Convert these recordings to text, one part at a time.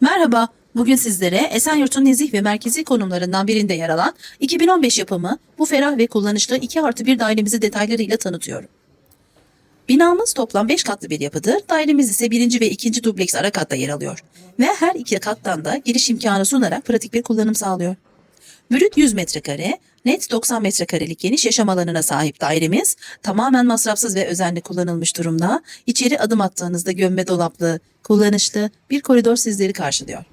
Merhaba, bugün sizlere Esenyurt'un nezih ve merkezi konumlarından birinde yer alan 2015 yapımı bu ferah ve kullanışlı 2 artı 1 dairemizi detaylarıyla tanıtıyorum. Binamız toplam 5 katlı bir yapıdır. Dairemiz ise birinci ve ikinci dubleks ara katta yer alıyor. Ve her iki kattan da giriş imkanı sunarak pratik bir kullanım sağlıyor. Brüt 100 metrekare, net 90 metrekarelik geniş yaşam alanına sahip dairemiz tamamen masrafsız ve özenli kullanılmış durumda. İçeri adım attığınızda gömme dolaplı, kullanışlı bir koridor sizleri karşılıyor.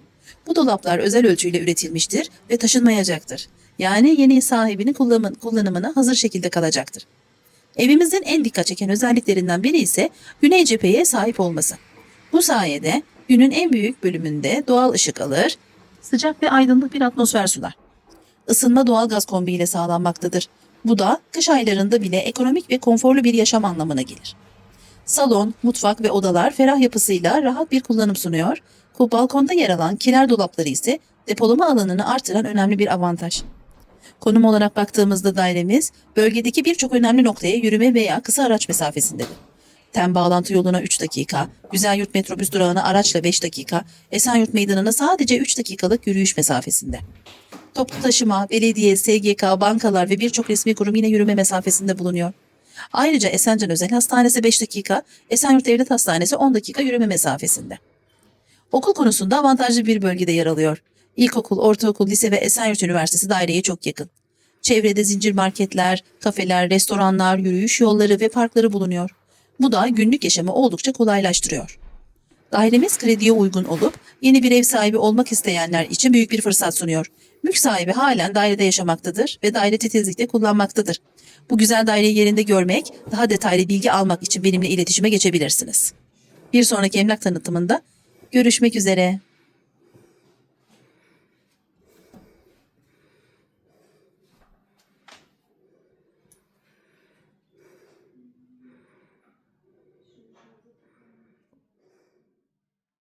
Bu dolaplar özel ölçüyle üretilmiştir ve taşınmayacaktır. Yani yeni sahibinin kullanım- kullanımına hazır şekilde kalacaktır. Evimizin en dikkat çeken özelliklerinden biri ise güney cepheye sahip olması. Bu sayede günün en büyük bölümünde doğal ışık alır, sıcak ve aydınlık bir atmosfer sunar ısınma doğalgaz kombiyle sağlanmaktadır. Bu da kış aylarında bile ekonomik ve konforlu bir yaşam anlamına gelir. Salon, mutfak ve odalar ferah yapısıyla rahat bir kullanım sunuyor. Balkonda yer alan kiler dolapları ise depolama alanını artıran önemli bir avantaj. Konum olarak baktığımızda dairemiz bölgedeki birçok önemli noktaya yürüme veya kısa araç mesafesindedir. Tem bağlantı yoluna 3 dakika, Güzelyurt metrobüs durağına araçla 5 dakika, Esenyurt meydanına sadece 3 dakikalık yürüyüş mesafesinde. Toplu taşıma, belediye, SGK, bankalar ve birçok resmi kurum yine yürüme mesafesinde bulunuyor. Ayrıca Esencan Özel Hastanesi 5 dakika, Esenyurt Devlet Hastanesi 10 dakika yürüme mesafesinde. Okul konusunda avantajlı bir bölgede yer alıyor. İlkokul, ortaokul, lise ve Esenyurt Üniversitesi daireye çok yakın. Çevrede zincir marketler, kafeler, restoranlar, yürüyüş yolları ve parkları bulunuyor. Bu da günlük yaşamı oldukça kolaylaştırıyor. Dairemiz krediye uygun olup yeni bir ev sahibi olmak isteyenler için büyük bir fırsat sunuyor. Mülk sahibi halen dairede yaşamaktadır ve daire titizlikle kullanmaktadır. Bu güzel daireyi yerinde görmek, daha detaylı bilgi almak için benimle iletişime geçebilirsiniz. Bir sonraki emlak tanıtımında görüşmek üzere.